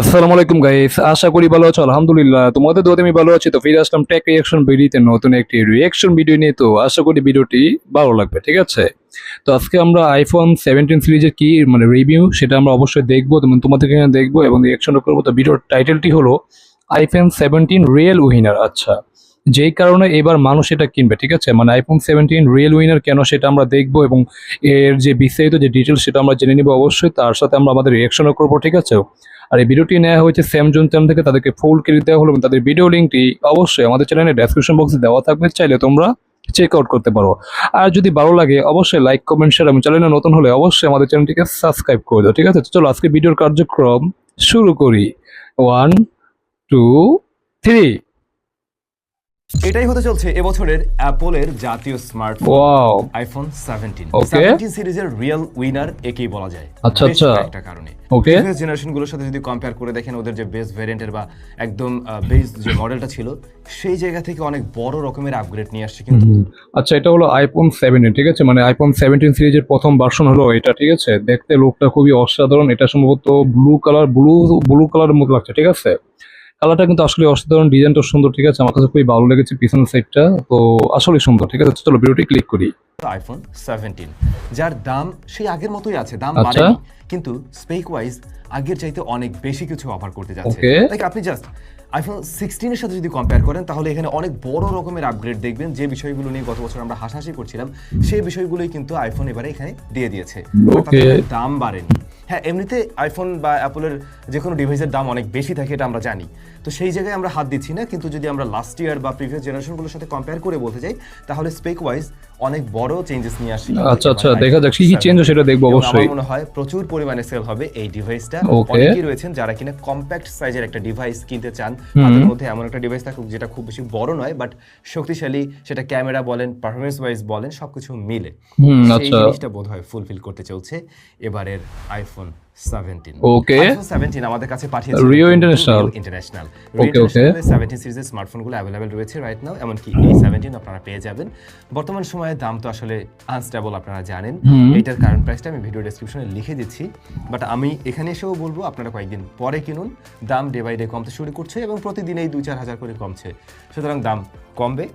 আসসালামু আলাইকুম গাইস আশা করি ভালো আছো, আলহামদুলিল্লাহ। তোমাদের দোয়াতে আমি ভালো আছি। তো ফিরে আসলাম টেক রিয়াকশন ভিডিওতে নতুন একটি রিয়াকশন ভিডিও নিয়ে। তো আশা করি ভিডিওটি ভালো লাগবে, ঠিক আছে? তো আজকে আমরা আইফোন সেভেন্টিন সিরিজের কি মানে রিভিউ সেটা আমরা অবশ্যই দেখব, এবং তোমাদেরকে এখানে দেখব, এবং রিয়াকশনও করব। তো ভিডিওর টাইটেলটি হলো আইফোন সেভেন্টিন রিয়েল উইনার আচ্ছা যেই কারণে এবার মানুষ এটা কিনবে, ঠিক আছে? মানে আইফোন সেভেন্টিন রিয়েল উইনার কেন সেটা আমরা দেখব, এবং এর যে বিস্তারিত যে ডিটেলস সেটা আমরা জেনে নিবো অবশ্যই। তার সাথে আমরা আমাদের রিয়াকশনও করব, ঠিক আছে? আর এই ভিডিওটি নেওয়া হয়েছে সেম স্যামজুন চ্যানেল থেকে, তাদেরকে ফুল ক্রেডিট দেওয়া হলো এবং তাদের ভিডিও লিঙ্কটি অবশ্যই আমাদের চ্যানেলের ডেসক্রিপশন বক্সে দেওয়া থাকবে, চাইলে তোমরা চেক আউট করতে পারো। আর যদি ভালো লাগে, অবশ্যই লাইক কমেন্ট শেয়ার এবং চ্যানেলে নতুন হলে অবশ্যই আমাদের চ্যানেলটিকে সাবস্ক্রাইব করে দাও, ঠিক আছে? চলো আজকে ভিডিওর কার্যক্রম শুরু করি। ওয়ান টু থ্রি এটাই হতে চলছে এবছরের অ্যাপলের জাতীয় smartphone wow iPhone seventeen Okay. Seventeen সিরিজের রিয়েল উইনার একেই বলা যায়। আচ্ছা, আচ্ছা। একটা কারণে। ওকে জেনারেশনগুলোর সাথে যদি কম্পেয়ার করে দেখেন ওদের যে বেস ভ্যারিয়েন্টের বা একদম বেস যে মডেলটা ছিল সেই জায়গা থেকে অনেক বড় রকমের আপগ্রেড নিয়ে আসছে কিন্তু। আচ্ছা এটা হলো আইফোন সেভেন্টিন ঠিক আছে? মানে আইফোন সেভেন্টিন সিরিজের প্রথম ভার্সন হলো এটা ঠিক আছে? দেখতে লুকটা খুবই অসাধারণ। এটা সম্ভবত ব্লু কালার ব্লু ব্লু কালারের মতো লাগছে ঠিক আছে? কালারটা কিন্তু আসলে অসাধারণ ডিজাইনটা সুন্দর ঠিক আছে? আমার কাছে খুবই ভালো লেগেছে পিছনের সাইডটা তো আসলে সুন্দর ঠিক আছে? চলো ভিডিওটি ক্লিক করি। আইফোন সেভেন্টিন যার দাম সেই আগের মতোই আছে দাম আচ্ছা। বাড়েনি। কিন্তু স্পেক ওয়াইজ আগের চাইতে অনেক বেশি কিছু অফার করতে যাচ্ছে। লাইক আপনি জাস্ট আইফোন সিক্সটিনের সাথে যদি কম্পেয়ার করেন তাহলে এখানে অনেক বড় রকমের আপগ্রেড দেখবেন। যে বিষয়গুলো নিয়ে গত বছর আমরা হাসাহাসি করছিলাম সেই বিষয়গুলোই কিন্তু আইফোন এবারে এখানে দিয়ে দিয়েছে। দাম বাড়েনি। হ্যাঁ এমনিতে আইফোন বা অ্যাপলের যে কোনো ডিভাইসের দাম অনেক বেশি থাকে, এটা আমরা জানি। তো সেই জায়গায় আমরা হাত দিচ্ছি না, কিন্তু যদি আমরা লাস্ট ইয়ার বা প্রিভিয়াস জেনারেশনগুলোর সাথে কম্পেয়ার করে বলতে যাই, তাহলে স্পেক ওয়াইজ অনেক বড় চেঞ্জেস নিয়ে আসছে আচ্ছা আচ্ছা দেখা যাক কি কি চেঞ্জ সেটা দেখব অবশ্যই। আমার মনে হয় প্রচুর পরিমাণে সেল হবে এই ডিভাইসটা. অনেকেই রয়েছেন যারা কিনা কম্প্যাক্ট সাইজের একটা ডিভাইস কিনতে চান। তাদের মধ্যে এমন একটা ডিভাইস থাকুক যেটা খুব বেশি বড় নয় বাট শক্তিশালী সেটা ক্যামেরা বলেন পারফরমেন্স ওয়াইজ বলেন সবকিছু মিলে। সেই আচ্ছা। জিনিসটা বোধহয় ফুলফিল করতে চলছে এবারের আইফোন আমাদের কাছে পাঠিয়েছে. ইন্টারন্যাশনাল সিরিজের স্মার্টফোনগুলো রয়েছে রাইট নাও এমনকি এই আপনারা পেয়ে যাবেন। বর্তমান সময়ে দাম তো আসলে আনস্টেবল আপনারা জানেন। এটার কারেন্ট প্রাইসটা আমি ভিডিও ডেসক্রিপশনে লিখে দিচ্ছি। বাট আমি এখানে এসেও বলব আপনারা কয়েকদিন পরে কিনুন। দাম ডে বাই ডে কমতে শুরু করছে এবং প্রতিদিন এই দুই চার হাজার করে কমছে। সুতরাং দাম কমবে।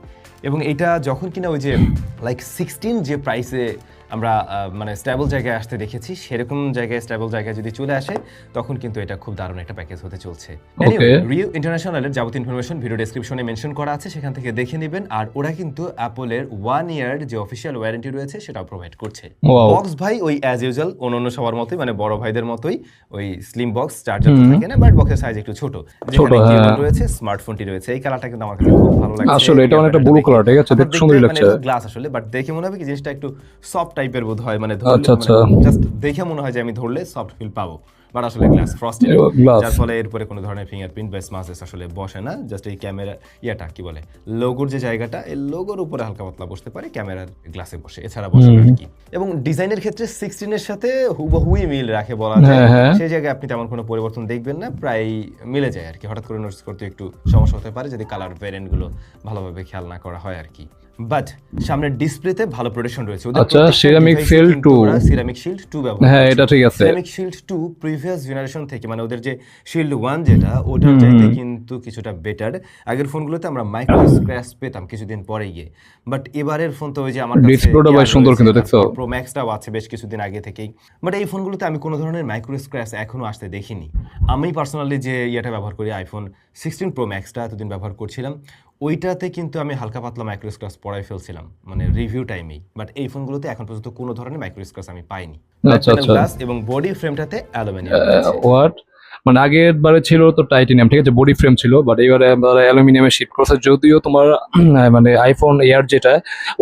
এবং এটা যখন কিনা ওই যে লাইক সিক্সটিন যে প্রাইসে আমরা মানে স্টেবল জায়গায় আসতে দেখেছি সেরকম জায়গায় স্টেবল জায়গায় যদি চলে আসে তখন কিন্তু এটা খুব দারুণ একটা প্যাকেজ হতে চলছে. রিও ইন্টারন্যাশনালের যাবতীয় ইনফরমেশন ভিডিও ডেসক্রিপশনে মেনশন করা আছে সেখান থেকে দেখে নেবেন আর ওরা কিন্তু অ্যাপলের ওয়ান ইয়ার যে অফিসিয়াল ওয়ারেন্টি রয়েছে সেটাও প্রোভাইড করছে বক্স ভাই ওই অ্যাজ ইউজুয়াল অন্য সবার মতোই মানে বড় ভাইদের মতোই ওই স্লিম বক্স চার্জার থাকে না বাট বক্সের সাইজ একটু ছোট যেখানে হ্যাঁ। রয়েছে স্মার্টফোনটি রয়েছে এই কালারটা কিন্তু আমার কাছে খুব ভালো লাগছে আসলে এটা অনেকটা blue color, ঠিক আছে? দেখতে সুন্দরই লাগছে। গ্লাস আসলে বাট দেখে মনে হবে কি জিনিসটা একটু সফট টাইপের বোধ হয় মানে আচ্ছা, আচ্ছা। জাস্ট দেখে মনে হয় যে আমি ধরলে সফট ফিল পাবো। বাট আসলে গ্লাস ফ্রস্টেড যার ফলে এরপরে কোনো ধরনের ফিঙ্গারপ্রিন্ট বা স্মাসেস আসলে বসে না। জাস্ট এই ক্যামেরা ইয়াটা কি বলে? লোগোর যে জায়গাটা এই লোগোর উপরে হালকা পাতলা বসতে পারে ক্যামেরার গ্লাসে বসে। এছাড়া বসে আর কি। এবং ডিজাইনের ক্ষেত্রে সিক্সটিনের সাথে হুবহুই মিল রাখে বলা যায়। হ্যাঁ, হ্যাঁ। সেই জায়গায় আপনি তেমন কোনো পরিবর্তন দেখবেন না প্রায় মিলে যায় আর কি। হঠাৎ করে নোটিস করতে একটু সমস্যা হতে পারে যদি কালার ভ্যারিয়েন্টগুলো ভালোভাবে খেয়াল না করা হয় আর কি। বাট ডিসপ্লেতে ভালো প্রোটেকশন রয়েছে। আচ্ছা, shield two। Ceramic shield two ব্যবহার হ্যাঁ, এটা ঠিক আছে। Ceramic shield two previous generation থেকে মানে ওদের যে শিল্ড ওয়ান যেটা ওটার চাইতে কিন্তু কিছুটা বেটার আগের ফোনগুলোতে আমরা মাইক্রো স্ক্র্যাচ পেতাম কিছুদিন পরে গিয়ে। বাট এবারের ফোন তো ওই যে আমার Display-টা বেশ সুন্দর কিন্তু, দেখছ? প্রো ম্যাক্সটাও আছে বেশ কিছুদিন আগে থেকেই। বাট এই ফোনগুলোতে আমি কোনো ধরনের মাইক্রো স্ক্র্যাচ এখনও আসতে দেখিনি। আমি পার্সোনালি যে ইয়েটা ব্যবহার করি আইফোন সিক্সটিন প্রো ম্যাক্সটা এতদিন ব্যবহার করছিলাম। ওইটাতে কিন্তু আমি হালকা পাতলা মাইক্রো স্ক্র্যাচ পড়াই ফেলছিলাম মানে রিভিউ টাইমেই বাট এই ফোনগুলোতে এখন পর্যন্ত কোনো ধরনের মাইক্রো স্ক্র্যাচ আমি পাইনি। আচ্ছা, আচ্ছা। গ্লাস এবং বডি ফ্রেমটাতে অ্যালুমিনিয়াম হোয়াট মানে আগের বারে ছিল তো টাইটেনিয়াম ঠিক আছে? বডি ফ্রেম ছিল বাট এবারে আমরা অ্যালুমিনিয়ামে শিফট করছে যদিও তোমার মানে আইফোন এয়ার যেটা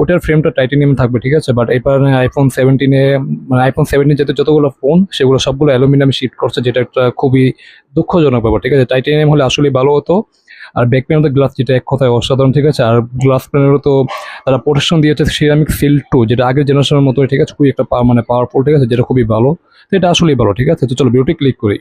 ওটার ফ্রেমটা টাইটেনিয়াম থাকবে ঠিক আছে? বাট এবার আইফোন সেভেন্টিনে মানে আইফোন সেভেন্টিন যেতে যতগুলো ফোন সেগুলো সবগুলো অ্যালুমিনিয়ামে শিফট করছে যেটা একটা খুবই দুঃখজনক ব্যাপার ঠিক আছে? টাইটেনিয়াম হলে আসলে ভালো হতো। আর ব্যাক প্যানেলের গ্লাস যেটা এক কথায় অসাধারণ ঠিক আছে? আর গ্লাস প্যানেলও তো তারা প্রোটেকশন দিয়েছে সিরামিক সিল টু যেটা আগের জেনারেশনের মতো ঠিক আছে? খুবই একটা মানে পাওয়ারফুল ঠিক আছে? যেটা খুবই ভালো। তো এটা আসলেই ভালো ঠিক আছে? তো চলো বিউটি ক্লিক করি।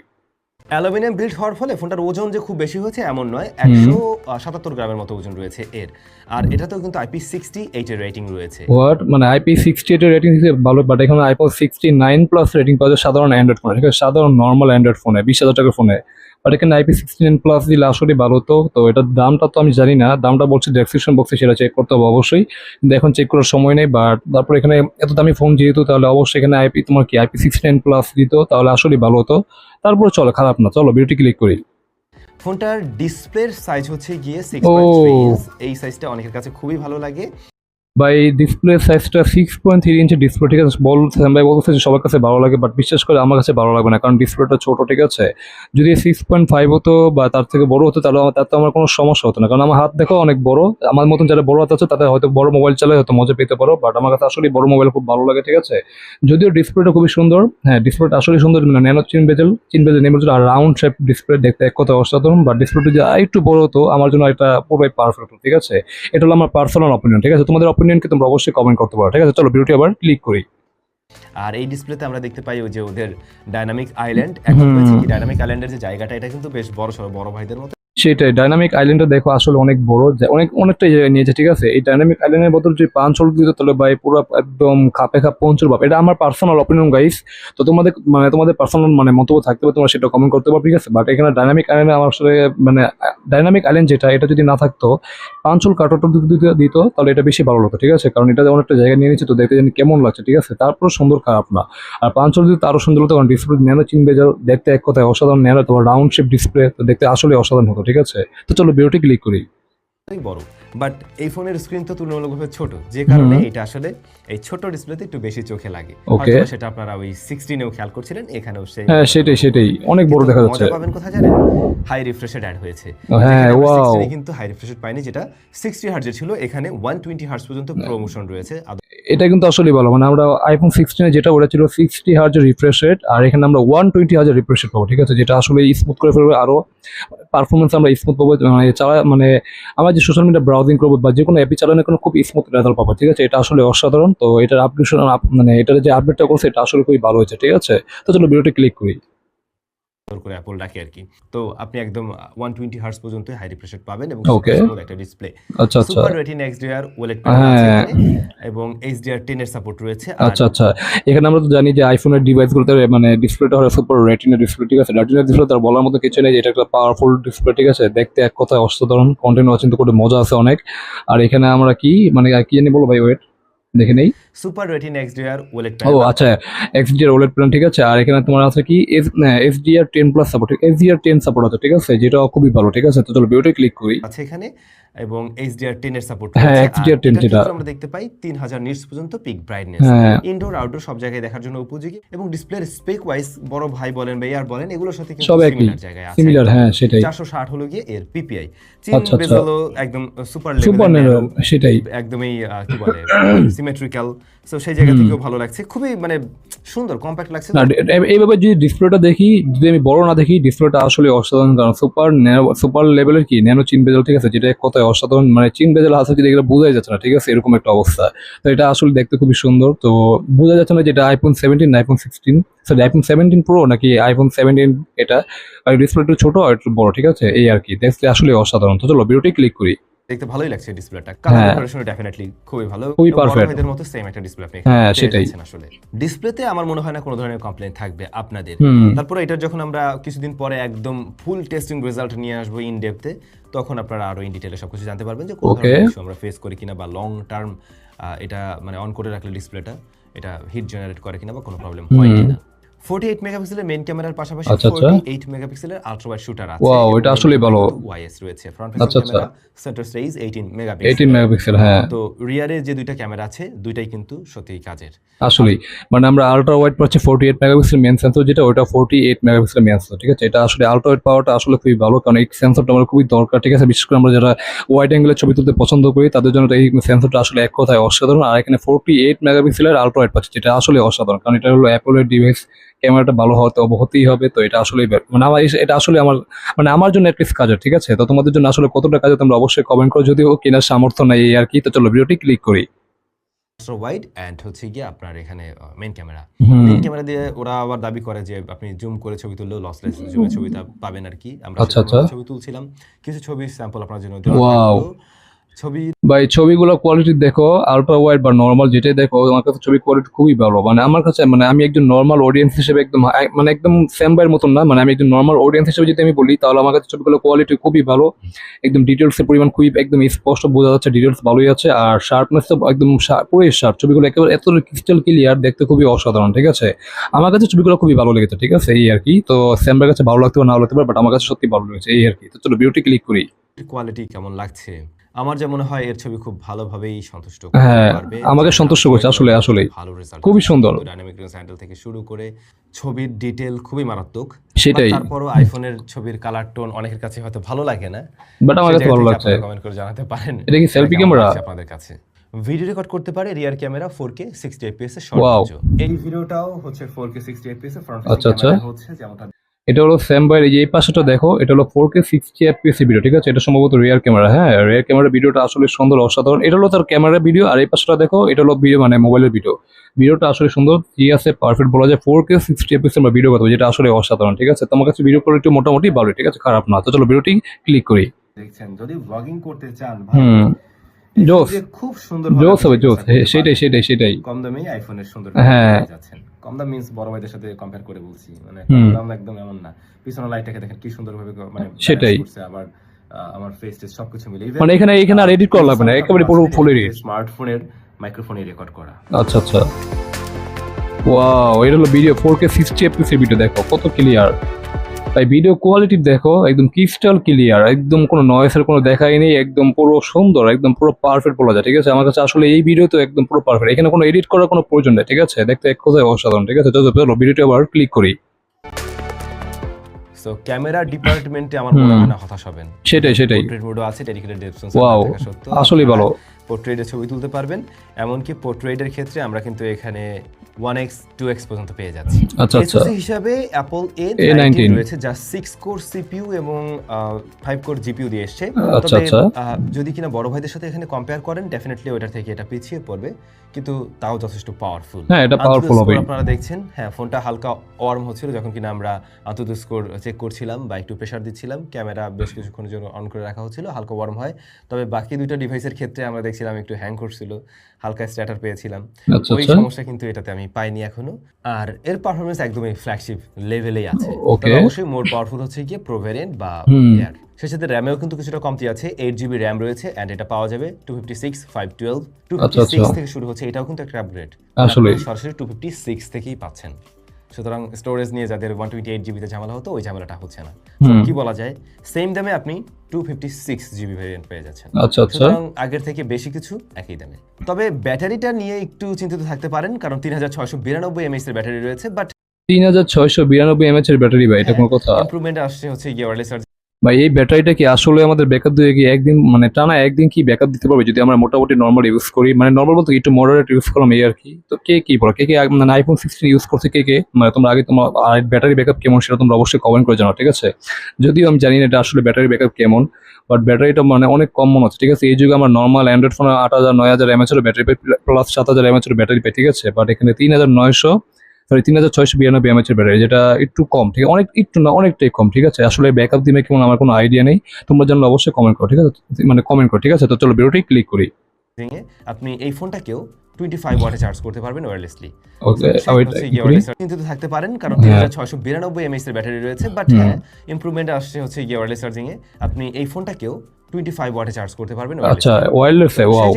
অ্যালুমিনিয়াম বিল্ড হওয়ার ফলে ফোনটার ওজন যে খুব বেশি হয়েছে এমন নয় একশো সাতাত্তর গ্রামের মতো ওজন রয়েছে এর। আর এটাতেও কিন্তু আইপি সিক্সটি এইটের রেটিং রয়েছে। হোয়াট মানে আইপি সিক্সটি এইটের রেটিং ভালো বাট এখানে iPhone sixty nine plus rating পাওয়া যায় সাধারণ অ্যান্ড্রয়েড ফোনে ঠিক আছে? সাধারণ নর্মাল অ্যান্ড্রয়েড ফোনে বিশ হাজার টাকার ফোনে আর এখানে আইপি সিক্সটিন প্লাস দিলে আসলে ভালো হতো। তো এটার দামটা তো আমি জানি না দামটা বলছে ডেসক্রিপশন বক্সে সেটা চেক করতে হবে অবশ্যই। কিন্তু এখন চেক করার সময় নেই বাট তারপর এখানে এত দামি ফোন যেহেতু তাহলে অবশ্যই এখানে আইপি তোমার কি আইপি সিক্সটিন প্লাস দিত তাহলে আসলে ভালো হতো। তারপর চলো খারাপ না চলো বিউটি ক্লিক করি। ফোনটার ডিসপ্লের সাইজ হচ্ছে গিয়ে সিক্স। এই সাইজটা অনেকের কাছে খুবই ভালো লাগে। বা এই ডিসপ্লে সাইজটা six point three inch display ঠিক আছে? বল ভাই বলতেছে যে সবার কাছে ভালো লাগে বাট বিশেষ করে আমার কাছে ভালো লাগবে না, কারণ ডিসপ্লেটা ছোট, ঠিক আছে? যদি সিক্স পয়েন্ট ফাইভ হতো বা তার থেকে বড় হতো, তাহলে আমার- তাতে আমার কোনো সমস্যা হতো না। কারণ আমার হাত দেখো অনেক বড়, আমার মতন যারা বড় হাত আছে, তাদের হয়তো বড় মোবাইল চালায় হয়তো মজা পেতে পারো বাট আমার কাছে আসলে বড় মোবাইল খুব ভালো লাগে, ঠিক আছে? যদিও ডিসপ্লেটা খুবই সুন্দর হ্যাঁ ডিসপ্লেটা আসলে সুন্দর মানে ন্যানো চিন বেজেল চিন বেজেল নেমে আর রাউন্ড শেপ ডিসপ্লে দেখতে এক কথা অসাধারণ বাট ডিসপ্লেটা যদি একটু বড় হতো, আমার জন্য এটা পুরোই পারফেক্ট ঠিক আছে? এটা হলো আমার পার্সোনাল অপিনিয়ন ঠিক আছে? তোমাদের অপিনিয়নকে তোমরা অবশ্যই কমেন্ট করতে পারো ঠিক আছে? চলো ভিডিওটি আবার ক্লিক করি। আর এই ডিসপ্লেতে আমরা দেখতে পাই ওই যে ওদের ডাইনামিক আইল্যান্ড এখন ডাইনামিক আইল্যান্ডের যে জায়গাটা এটা কিন্তু বেশ বড় সড়ো বড় ভাইদের মতো। সেটাই ডাইনামিক আইল্যান্ডটা দেখো আসলে অনেক বড় অনেক অনেকটাই জায়গায় নিয়েছে, ঠিক আছে? এই ডাইনামিক আইল্যান্ডের বদল যে পাঁচল দিত তাহলে ভাই পুরো একদম খাপে খাপ পঞ্চল বাপ এটা আমার পার্সোনাল অপিনিয়ন গাইস তো তোমাদের মানে তোমাদের পার্সোনাল মানে মন্তব্য থাকতে পারে, তোমরা সেটা কমেন্ট করতে পারো, ঠিক আছে? বাট এখানে ডাইনামিক আইল্যান্ডে আমার আসলে মানে ডাইনামিক আইল্যান্ড যেটা, এটা যদি না থাকতো পাঁচল দিত দিত, তাহলে এটা বেশি ভালো হতো, ঠিক আছে? কারণ এটা অনেকটা জায়গা নিয়ে নিচ্ছে তো দেখতে জানি কেমন লাগছে, ঠিক আছে? তারপর সুন্দর খারাপ না। আর পাঁচল দিতে আরও সুন্দর হতো, কারণ ডিসপ্লে ন্যানো চিনবে দেখতে এক কথায় অসাধারণ, ন্যানো তোমার রাউন্ড শেপ ডিসপ্লে দেখতে আসলে অসাধারণ হতো ঠিক আছে? তো চলো বিরতি ক্লিক করি। বড় বাট এই ফোনের স্ক্রিন তো তুলনামূলকভাবে ছোট। যে কারণে এটা আসলে এই ছোট ডিসপ্লেতে একটু বেশি চোখে লাগে। সেটা আপনারা ওই সিক্সটিনেও খেয়াল করছিলেন এখানেও সেই হ্যাঁ সেটাই সেটাই। অনেক বড় দেখা যাচ্ছে। পাবেন কোথায় জানেন? হাই রিফ্রেশেড অ্যাড হয়েছে। হ্যাঁ. 16 এ কিন্তু হাই রিফ্রেশেড পাইনি যেটা সিক্সটি হার্জের ছিল। এখানে ওয়ান টোয়েন্টি হার্জ পর্যন্ত প্রমোশন রয়েছে। এটা কিন্তু আসলে ভালো। মানে আমরা আইফোন সিক্সটিনে যেটা ওটা ছিল সিক্সটি হাজার রিফ্রেশ রেট আর এখানে আমরা ওয়ান টোয়েন্টি হাজার রিফ্রেশ রেট পাবো ঠিক আছে? যেটা আসলে স্মুথ করে ফেলবে আরও পারফরমেন্স আমরা স্মুথ পাবো। মানে চালা মানে আমরা যে সোশ্যাল মিডিয়া ব্রাউজিং করব বা যে কোনো অ্যাপই চালানোর কোনো খুব স্মুথ রেজাল্ট পাবো, ঠিক আছে? এটা আসলে অসাধারণ। তো এটার আপডেশন মানে এটার যে আপডেটটা করছে, এটা আসলে খুবই ভালো হয়েছে, ঠিক আছে? তো চলো ভিডিওটি ক্লিক করি। সুন্দর করে অ্যাপল ডাকে আর কি। তো আপনি একদম ওয়ান টোয়েন্টি হার্জ পর্যন্ত হাই রিফ্রেশেড পাবেন এবং একটা ডিসপ্লে আচ্ছা আচ্ছা। Super Retina XDR OLED. এবং এইচডিআর টেন এর সাপোর্ট রয়েছে। আচ্ছা আচ্ছা। এখানে আমরা তো জানি যে আইফোনের ডিভাইসগুলোতে মানে ডিসপ্লেটা হয় সুপার রেটিনা ডিসপ্লে ঠিক আছে? রেটিনা ডিসপ্লে তার বলার মতো কিছু নেই এটা একটা পাওয়ারফুল ডিসপ্লে ঠিক আছে? দেখতে এক কথায় অসাধারণ কন্টেন্ট ওয়াচিং তো করে মজা আছে অনেক। আর এখানে আমরা কি মানে কি জানি বলো ভাই ওয়েট দেখে নেই। সুপার রেটিন এক্সডিআর ওয়েলেট ও আচ্ছা এক্সডিআর ওলেট প্ল্যান ঠিক আছে। আর এখানে তোমার আছে কি? SDR ten plus support SDR ten support আছে ঠিক আছে? যেটা খুবই ভালো ঠিক আছে? তো চলো ভিডিওটি ক্লিক করি। আছে এখানে এবং এইচডিআর টেন এর সাপোর্ট হ্যাঁ, HDR 10 যেটা। আমরা দেখতে পাই তিন হাজার নিটস পর্যন্ত পিক ব্রাইটনেস ইনডোর আউটডোর সব জায়গায় দেখার জন্য উপযোগী। এবং ডিসপ্লের স্পেক ওয়াইজ বড় ভাই বলেন বা ইয়ার বলেন এগুলোর সাথে কিন্তু সব একই জায়গায় আছে। সিমিলার হ্যাঁ সেটাই। চারশো ষাট হলো গিয়ে এর পিপিআই চিন আচ্ছা, আচ্ছা। একদম সুপার সুপার লেভেল সেটাই। একদমই কি বলে সিমেট্রিক্যাল সো সেই জায়গা থেকেও ভালো লাগছে। খুবই মানে সুন্দর কম্প্যাক্ট লাগছে। এইভাবে যদি ডিসপ্লেটা দেখি যদি আমি বড় না দেখি ডিসপ্লেটা আসলে অসাধারণ। কারণ সুপার সুপার লেভেলের কি? ন্যানো চিন বেজেল ঠিক আছে? যেটা কথায় অসাধারণ মানে চিন বেজেল আছে যদি এগুলো বোঝাই যাচ্ছে না ঠিক আছে? এরকম একটা অবস্থা। তো এটা আসলে দেখতে খুবই সুন্দর। তো বোঝা যাচ্ছে না যেটা iPhone seventeen iPhone sixteen sorry iPhone seventeen pro নাকি আইফোন সেভেন্টিন এটা। আর ডিসপ্লেটা ছোট আর একটু বড় ঠিক আছে? এই আর কি। দেখতে আসলে অসাধারণ। তো চলো ভিডিওটি ক্লিক করি। দেখতে ভালোই লাগছে ডিসপ্লেটা। কালার। অপারেশন ডেফিনেটলি খুবই ভালো। খুবই perfect। ভাইদের মতো সেম একটা ডিসপ্লে আপনি হ্যাঁ, সেটাই। আসলে। ডিসপ্লেতে আমার মনে হয় না কোনো ধরনের কমপ্লেন থাকবে আপনাদের। তারপরে এটা যখন আমরা কিছুদিন পরে একদম ফুল টেস্টিং রেজাল্ট নিয়ে আসব ইন ডেপথে তখন আপনারা আরও ইন ডিটেলে সবকিছু জানতে পারবেন যে কোন ধরনের আমরা ফেস করি কিনা বা লং টার্ম এটা মানে অন করে রাখলে ডিসপ্লেটা এটা হিট জেনারেট করে কিনা বা কোনো প্রবলেম হয় 48 মেগাপিক্সেলের মেইন ক্যামেরার পাশাপাশি আচ্ছা, আচ্ছা। 48 মেগাপিক্সেলের আলট্রা ওয়াইড শুটার আছে। এবং এটা আসলেই ভালো। ওয়াইএস রয়েছে। Front facing. Camera centre stage 18 megapixel eighteen megapixel হ্যাঁ। তো রিয়ারে যে দুইটা ক্যামেরা আছে দুইটাই কিন্তু সত্যিই কাজের। আসলেই। মানে আমরা আলট্রা ওয়াইড পাচ্ছি forty eight megapixel main sensor যেটা ওটা forty eight megapixel main sensor ঠিক আছে? এটা আসলে আলট্রা ওয়াইড পাওয়াটা আসলে খুবই ভালো কারণ এই সেন্সরটা আমার খুবই দরকার ঠিক আছে? বিশেষ করে আমরা যারা ওয়াইড অ্যাঙ্গেলের ছবি তুলতে পছন্দ করি তাদের জন্য এই সেন্সরটা আসলে এক কথায় অসাধারণ। আর এখানে ফোর্টি এইট মেগাপিক্সেলের আলট্রা ওয়াইড পাচ্ছি যেটা আসলে অসাধারণ কারণ এটা হলো অ্যাপলের ডিভাইস ক্যামেরাটা ভালো হতে হতেই হবে তো এটা আসলে মানে আমার এটা আসলে আমার মানে আমার জন্য অ্যাটলিস্ট কাজের ঠিক আছে? তো তোমাদের জন্য আসলে কতটা কাজে তোমরা অবশ্যই কমেন্ট করো যদিও কেনার সামর্থ্য নাই আর কি তো চলো ভিডিওটি ক্লিক করি। ওয়াইড অ্যান্ড হচ্ছে গিয়ে আপনার এখানে মেইন ক্যামেরা মেইন ক্যামেরা দিয়ে ওরা আবার দাবি করে যে আপনি জুম করে ছবি তুললেও লসলেস জুমে ছবিটা পাবেন আর কি আমরা আচ্ছা, আচ্ছা। ছবি তুলছিলাম। কিছু ছবি স্যাম্পল আপনার জন্য দেওয়া ছবি ভাই ছবিগুলো কোয়ালিটি দেখো আলট্রা ওয়াইড বা নর্মাল যেটাই দেখো আমার কাছে ছবি কোয়ালিটি খুবই ভালো। মানে আমার কাছে মানে আমি একজন নর্মাল অডিয়েন্স হিসেবে একদম মানে একদম সেম বাইয়ের মতন না মানে আমি একজন নর্মাল অডিয়েন্স হিসেবে যদি আমি বলি তাহলে আমার কাছে ছবিগুলো কোয়ালিটি খুবই ভালো। একদম ডিটেলস এর পরিমাণ খুবই একদম স্পষ্ট বোঝা যাচ্ছে ডিটেলস ভালোই আছে আর শার্পনেস তো একদম পুরোই শার্প ছবিগুলো একেবারে এত ক্রিস্টাল ক্লিয়ার দেখতে খুবই অসাধারণ ঠিক আছে? আমার কাছে ছবিগুলো খুবই ভালো লেগেছে ঠিক আছে? এই আর কি। তো স্যামবার কাছে ভালো লাগতে পারে না লাগতে পারে বাট আমার কাছে সত্যি ভালো লেগেছে এই আর কি। তো চলো বিউটি ক্লিক করি। কোয়ালিটি কেমন লাগছে? আমার যা মনে হয় এর ছবি খুব ভালোভাবেই সন্তুষ্ট করতে হ্যাঁ, পারবে। আমাকে সন্তুষ্ট করছে, আসলে। ভালো রেজাল্ট খুবই সুন্দর। ডাইনামিক রেঞ্জ হ্যান্ডেল থেকে শুরু করে ছবির ডিটেল খুবই মারাত্মক সেটাই তারপরও আইফোনের ছবির কালার টোন অনেকের কাছে হয়তো ভালো লাগে না বাট আমার কাছে ভালো লাগছে কমেন্ট করে জানাতে পারেন এটা কি camera? লাগছে আপনাদের কাছে ভিডিও রেকর্ড করতে পারে রিয়ার ক্যামেরা 4K 60 fps এর Wow. সর্বোচ্চ এই ভিডিওটাও হচ্ছে 4K 60 fps এর ফ্রন্ট আচ্ছা, আচ্ছা। হচ্ছে যেমনটা এটা হলো বাইর এই যে এই পাশেটা দেখো এটা হলো four K sixty FPS video ঠিক আছে? এটা সম্ভবত রিয়ার ক্যামেরা হ্যাঁ? রিয়ার ক্যামেরা ভিডিওটা আসলে সুন্দর অসাধারণ। এটা হলো তার ক্যামেরা ভিডিও আর এই পাশটা দেখো এটা হলো ভিডিও মানে মোবাইলের ভিডিও ভিডিওটা আসলে সুন্দর কি আছে? পারফেক্ট বলা যায় ফোর কে সিক্সটি এফপিএস আমরা ভিডিও কথা যেটা আসলে অসাধারণ ঠিক আছে? তোমার কাছে ভিডিও কোয়ালিটি মোটামুটি ভালো ঠিক আছে? খারাপ না। তো চলো ভিডিওটি ক্লিক করি। দেখছেন যদি ব্লগিং করতে চান হুম। জোস। খুব সুন্দর জোস হবে জোস। সেটাই সেটাই সেটাই। কম দামেই আইফোনের সুন্দর হ্যাঁ। কম দাম মিন্স বড় ভাইদের সাথে কম্পেয়ার করে বলছি। মানে। কম দাম একদম এমন না। পিছনের লাইটটাকে দেখেন কি সুন্দর ভাবে মানে সেটাই। আবার আমার ফেস টেস সবকিছু মিলে। মানে এখানে এখানে আর এডিট করা লাগবে না। একেবারে পুরো ফুল এডিট স্মার্টফোনের মাইক্রোফোনে রেকর্ড করা। আচ্ছা আচ্ছা। ওয়াও এটা হলো ভিডিও 4K 60 fps এর ভিডিও দেখো কত ক্লিয়ার তাই ভিডিও কোয়ালিটি দেখো একদম ক্রিস্টাল ক্লিয়ার একদম কোনো নয়েসের কোনো দেখাই নেই একদম পুরো সুন্দর একদম পুরো পারফেক্ট বলা যায় ঠিক আছে? আমার কাছে আসলে এই ভিডিও তো একদম পুরো পারফেক্ট এখানে কোনো এডিট করার কোনো প্রয়োজন নেই ঠিক আছে? দেখতে এক কথায় অসাধারণ ঠিক আছে? চলো ভিডিওটি আবার ক্লিক করি। সো ক্যামেরা ডিপার্টমেন্টে আমার। মনে হয় না হতাশ হবেন। সেটাই সেটাই। পোর্ট্রেট মোডও আছে ডেডিকেটেড ডেপথ ওয়াও আসলেই ভালো। পোর্ট্রেটের ছবি তুলতে পারবেন। এমনকি পোর্ট্রেটের ক্ষেত্রে আমরা কিন্তু এখানে ওয়ান এক্স টু এক্স পর্যন্ত পেয়ে যাচ্ছি। আচ্ছা আচ্ছা। হিসাবে অ্যাপল এ A19 রয়েছে যা সিক্স কোর সিপিইউ এবং ফাইভ কোর জিপিইউ দিয়ে এসছে। আচ্ছা, তবে। যদি কিনা বড় ভাইদের সাথে এখানে কম্পেয়ার করেন ডেফিনেটলি ওটার থেকে এটা পিছিয়ে পড়বে কিন্তু তাও যথেষ্ট পাওয়ারফুল হ্যাঁ, এটা powerful হবে। আপনারা দেখছেন। হ্যাঁ ফোনটা হালকা ওয়ার্ম হচ্ছিল যখন কিনা আমরা আন্তর্দ স্কোর চেক করছিলাম বা একটু প্রেশার দিচ্ছিলাম। ক্যামেরা বেশ কিছুক্ষণের জন্য অন করে রাখা হচ্ছিল হালকা ওয়ার্ম হয়। তবে বাকি দুইটা ডিভাইসের ক্ষেত্রে আমরা দেখছিলাম একটু হ্যাং করছিল হালকা স্ট্যাটার পেয়েছিলাম। আচ্ছা ওই আচ্ছা। সমস্যা কিন্তু এটাতে আমি পাইনি এখনও। আর এর পারফরমেন্স একদমই ফ্ল্যাগশিপ লেভেলেই আছে। অবশ্যই মোর পাওয়ারফুল হচ্ছে গিয়ে প্রো ভ্যারিয়েন্ট বা। এয়ার সেই সাথে র্যামেও কিন্তু কিছুটা কমতি আছে এইট জিবি র্যাম রয়েছে অ্যান্ড এটা পাওয়া যাবে two fifty six five twelve two fifty six. থেকে শুরু হচ্ছে এটাও কিন্তু একটা আপগ্রেড আসলেই। সরাসরি টু ফিফটি সিক্স থেকেই পাচ্ছেন। সুতরাং স্টোরেজ নিয়ে যাদের ওয়ান টোয়েন্টি এইট জিবিতে ঝামেলা হতো ওই ঝামেলাটা হচ্ছে না। কি বলা যায়? সেম দামে আপনি two fifty six GB variant পেয়ে যাচ্ছেন। আচ্ছা আচ্ছা। সুতরাং আগের থেকে বেশি কিছু একই দামে। তবে ব্যাটারিটা নিয়ে একটু চিন্তিত থাকতে পারেন কারণ তিন হাজার ছয়শো বিরানব্বই এমএস এর ব্যাটারি রয়েছে বাট তিন হাজার ছয়শো বিরানব্বই এমএচ এর ব্যাটারি ভাই এটা কোনো কথা। ইমপ্রুভমেন্ট আসছে হচ্ছে গিয়ে ওয়ারলেস ভাই, এই ব্যাটারিটা কি আসলে আমাদের ব্যাকআপ দিয়ে কি একদিন মানে টানা একদিন কি ব্যাকআপ দিতে পারবে যদি আমরা মোটামুটি নর্মাল ইউজ করি? মানে নর্মাল বলতে একটু মডারেট ইউজ করলাম এই আর কি। তো কে কি বলো? কে কে মানে আইফোন সিক্সটিন ইউজ করছে কে কে? মানে তোমরা আগে তোমার ব্যাটারি ব্যাকআপ কেমন সেটা তোমরা অবশ্যই কমেন্ট করে জানাও, ঠিক আছে? যদিও আমি জানি না এটা আসলে ব্যাটারি ব্যাকআপ কেমন বাট ব্যাটারিটা মানে অনেক কম মনে হচ্ছে, ঠিক আছে? এই যুগে আমার নর্মাল অ্যান্ড্রয়েড ফোনে আট হাজার, নয় হাজার এমএচ এর ব্যাটারি প্লাস সাত হাজার এমএচের ব্যাটারি পাই, ঠিক আছে? বাট এখানে তিন হাজার নয়শো সরি তিন হাজার ছয়শো বিরানব্বই এমএচ এর ব্যাটারি যেটা একটু কম ঠিক আছে? অনেক একটু না অনেকটাই কম ঠিক আছে? আসলে ব্যাকআপ দিবে কেমন আমার কোনো আইডিয়া নেই। তোমরা জানলে অবশ্যই কমেন্ট করো ঠিক আছে? মানে কমেন্ট করো ঠিক আছে? তো চলো ভিডিওটি ক্লিক করি। আপনি এই ফোনটাকেও টোয়েন্টি ফাইভ ওয়াটে চার্জ করতে পারবেন ওয়্যারলেসলি চিন্তিত থাকতে পারেন কারণ হ্যাঁ। তিন হাজার ছয়শো বিরানব্বই এমএস এর ব্যাটারি রয়েছে বাট হ্যাঁ ইমপ্রুভমেন্ট আসছে হচ্ছে গিয়ে ওয়ারলেস চার্জিং এ আপনি এই ফোনটাকেও টোয়েন্টি ফাইভ ওয়াটে চার্জ করতে পারবেন আচ্ছা। ওয়্যারলেস ওয়াও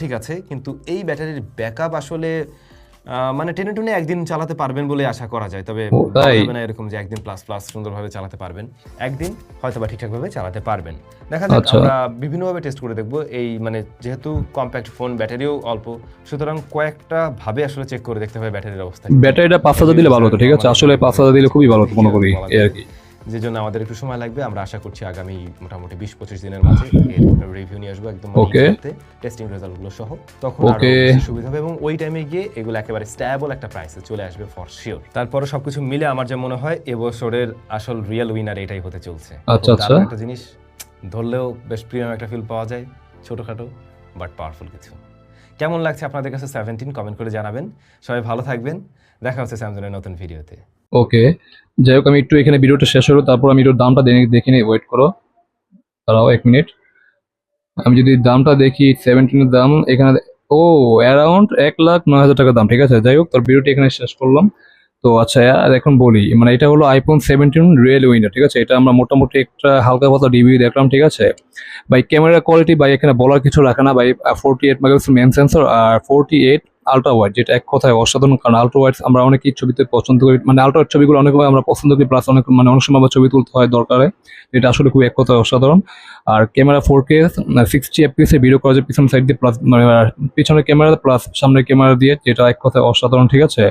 ঠিক আছে কিন্তু এই ব্যাটারির ব্যাকআপ আসলে মানে টেনে টুনে একদিন চালাতে পারবেন বলে আশা করা যায় তবে ও, বলা তাই? যাবে না এরকম যে একদিন প্লাস প্লাস সুন্দরভাবে চালাতে পারবেন। একদিন হয়তো বা ঠিকঠাকভাবে চালাতে পারবেন। দেখা যাক আচ্ছা। আমরা বিভিন্নভাবে টেস্ট করে দেখব। এই মানে যেহেতু কম্প্যাক্ট ফোন ব্যাটারিও অল্প সুতরাং কয়েকটা ভাবে আসলে চেক করে দেখতে হবে ব্যাটারির অবস্থা ব্যাটারিটা পাঁচ হাজার দিলে ভালো হতো ঠিক আছে? আসলে পাঁচ হাজার দিলে খুবই ভালো হতো মনে করি আর কি। যে জন্য আমাদের একটু সময় লাগবে আমরা আশা করছি আগামী মোটামুটি বিশ পঁচিশ দিনের মাঝে এর রিভিউ নিয়ে আসব একদম. টেস্টিং রেজাল্টগুলো সহ। তখন. সুবিধা হবে এবং ওই টাইমে গিয়ে এগুলো একেবারে স্ট্যাবল একটা প্রাইসে চলে আসবে ফর শিওর তারপরে সবকিছু মিলে আমার যা মনে হয় এবছরের আসল রিয়েল উইনার এটাই হতে চলছে। আচ্ছা, আচ্ছা। একটা জিনিস ধরলেও বেশ প্রিমিয়াম একটা ফিল পাওয়া যায় ছোটখাটো বাট পাওয়ারফুল কিছু। কেমন লাগছে আপনাদের কাছে? সেভেন্টিন কমেন্ট করে জানাবেন। সবাই ভালো থাকবেন। দেখা হচ্ছে স্যামসনের নতুন ভিডিওতে ওকে যাই হোক আমি একটু এখানে ভিডিওটা শেষ হলো, তারপর আমি একটু দামটা দেখে নিই ওয়েট করো। দাঁড়াও এক মিনিট আমি যদি দামটা দেখি সেভেন্টিনের দাম, এখানে ও অ্যারাউন্ড এক লাখ নয় হাজার টাকা দাম, ঠিক আছে? যাই হোক তোর ভিডিওটি এখানে শেষ করলাম। তো আচ্ছা আর এখন বলি মানে এটা হলো আইফোন সেভেন্টিন রিয়েল উইনার ঠিক আছে? এটা আমরা মোটামুটি একটা হালকা পাতলা রিভিউ দেখলাম, ঠিক আছে? বাই ক্যামেরা কোয়ালিটি বাই এখানে বলার কিছু রাখে না by forty eight megapixel main sensor R forty eight ultra wide যেটা এক কথায় অসাধারণ, কারণ আলট্রা ওয়াইড আমরা অনেকেই ছবিতে পছন্দ করি। মানে আলট্রা ওয়াইড ছবিগুলো অনেক আমরা পছন্দ করি প্লাস অনেক মানে অনেক সময় ছবি তুলতে হয় দরকারে এটা আসলে খুব এক কথায় অসাধারণ। আর camera four K sixty FPS এর ভিডিও করা যায় পিছনের সাইড দিয়ে প্লাস মানে পিছনের ক্যামেরা প্লাস সামনের ক্যামেরা দিয়ে, যেটা এক কথায় অসাধারণ, ঠিক আছে?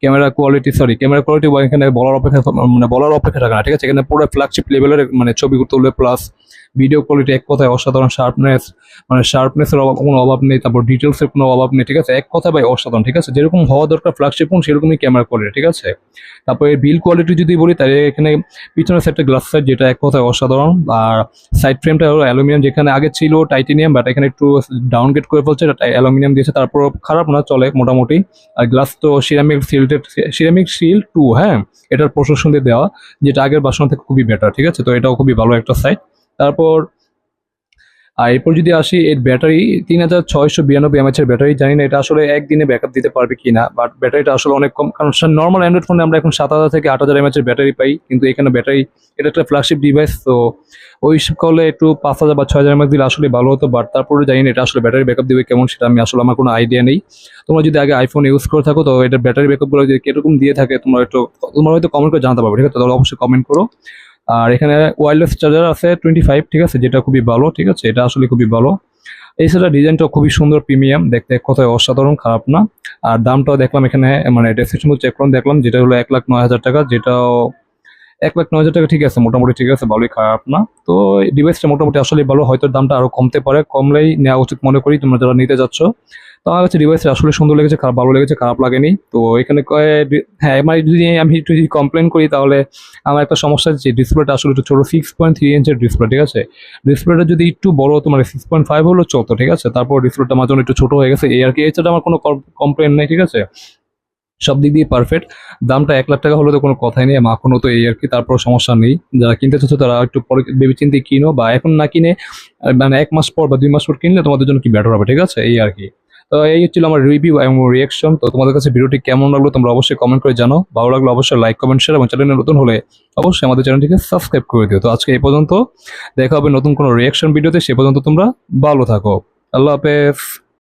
Camera quality sorry camera quality এখানে বলার অপেক্ষা মানে বলার অপেক্ষা থাকে না, ঠিক আছে? এখানে পুরো ফ্ল্যাগশিপ লেভেলের মানে ছবি তুলবে প্লাস ভিডিও কোয়ালিটি এক কথায় অসাধারণ শার্পনেস মানে শার্পনেসের কোনো অভাব নেই, তারপর ডিটেলসের কোনো অভাব নেই, ঠিক আছে? এক কথা ভাই অসাধারণ, ঠিক আছে? যেরকম হওয়া দরকার ফ্ল্যাগশিপ ফোন সেরকমই ক্যামেরা কোয়ালিটি ঠিক আছে? তারপরে বিল কোয়ালিটি যদি বলি, তাহলে এখানে পিছনের সাইডটা গ্লাস সাইড যেটা এক কথায় অসাধারণ। আর সাইড ফ্রেমটা হলো অ্যালুমিনিয়াম যেখানে আগে ছিল টাইটেনিয়াম বাট এখানে একটু ডাউনগ্রেড করে ফেলছে অ্যালুমিনিয়াম দিয়েছে তারপর খারাপ না, চলে মোটামুটি। আর গ্লাস তো ceramic shielded ceramic shield two হ্যাঁ? এটার প্রশাসন দিয়ে দেওয়া, যেটা আগের বাসন থেকে খুবই বেটার ঠিক আছে? তো এটাও খুবই ভালো একটা সাইট তারপর, আর এরপর যদি আসি, এর ব্যাটারি তিন হাজার ছয়শো বিরানব্বই এমএচের ব্যাটারি। জানি না এটা আসলে একদিনে ব্যাকআপ দিতে পারবে কি না বাট ব্যাটারিটা আসলে অনেক কম। কারণ নর্মাল অ্যান্ড্রয়েড ফোনে আমরা এখন সাত হাজার থেকে আট হাজার এমএচের ব্যাটারি পাই, কিন্তু এখানে ব্যাটারি, এটা একটা ফ্ল্যাগশিপ ডিভাইস তো ওই করলে একটু পাঁচ হাজার বা ছয় হাজার এমএচ দিলে আসলে ভালো হতো বাট তারপরে জানি না এটা আসলে ব্যাটারি ব্যাকআপ দিবে কেমন সেটা, আমি আসলে আমার কোনো আইডিয়া নেই। তোমরা যদি আগে আইফোন ইউজ করে থাকো তো এটা ব্যাটারি ব্যাকআপগুলো যদি কীরকম দিয়ে থাকে, তোমরা একটু তোমরা হয়তো কমেন্ট করে জানাতে পারবে, ঠিক আছে? তাহলে অবশ্যই কমেন্ট করো। আর এখানে ওয়্যারলেস চার্জার আছে টোয়েন্টি ফাইভ ঠিক আছে? যেটা খুবই ভালো, ঠিক আছে? এটা আসলে খুবই ভালো। এছাড়া ডিজাইনটা খুবই সুন্দর, প্রিমিয়াম। দেখতে কথায় অসাধারণ, খারাপ না। আর দামটাও দেখলাম এখানে মানে ডেসক্রিপশন চেক করলাম দেখলাম, যেটা হলো এক লাখ নয় হাজার টাকা, যেটাও এক লাখ নয় হাজার টাকা, ঠিক আছে? মোটামুটি ঠিক আছে, ভালোই, খারাপ না। তো ডিভাইসটা মোটামুটি আসলে ভালো, হয়তো দামটা আরও কমতে পারে, কমলেই নেওয়া উচিত মনে করি, তোমরা যারা নিতে যাচ্ছ। তো আমার কাছে ডিভাইসটা আসলে সুন্দর লেগেছে, খারাপ ভালো লেগেছে, খারাপ লাগেনি। তো এখানে হ্যাঁ এবার যদি আমি একটু যদি কমপ্লেন করি তাহলে আমার একটা সমস্যা যে ডিসপ্লেটা আসলে একটু ছোটো সিক্স পয়েন্ট থ্রি ইঞ্চের ডিসপ্লে ঠিক আছে? ডিসপ্লেটা যদি একটু বড় হতো মানে সিক্স পয়েন্ট ফাইভ হলো চলতো, ঠিক আছে? তারপর ডিসপ্লেটা আমার জন্য একটু ছোট হয়ে গেছে, এই আর কি। এছাড়া আমার কোনো কমপ্লেন নেই, ঠিক আছে? সব দিক দিয়ে পারফেক্ট দামটা এক লাখ টাকা হলে তো কোনো কথাই নেই মাখনও তো এই আর কি, তারপর সমস্যা নেই। যারা কিনতে চাচ্ছ তারা একটু পরে ভেবে চিন্তে কিনো, বা এখন না কিনে মানে এক মাস পর বা দুই মাস পর কিনলে তোমাদের জন্য কি বেটার হবে, ঠিক আছে? এই আর কি। তো এই হচ্ছিল আমার রিভিউ এবং রিয়াকশন তো তোমাদের কাছে ভিডিওটি কেমন লাগল তোমরা অবশ্যই কমেন্ট করে জানো ভালো লাগল অবশ্যই লাইক কমেন্ট শেয়ার এবং চ্যানেলে নতুন হলে অবশ্যই আমাদের চ্যানেলটিকে সাবস্ক্রাইব করে দিও। তো আজকে এই পর্যন্ত দেখা হবে নতুন কোনো রিয়াকশন ভিডিওতে সে পর্যন্ত তোমরা ভালো থাকো। আল্লাহ হাফেজ।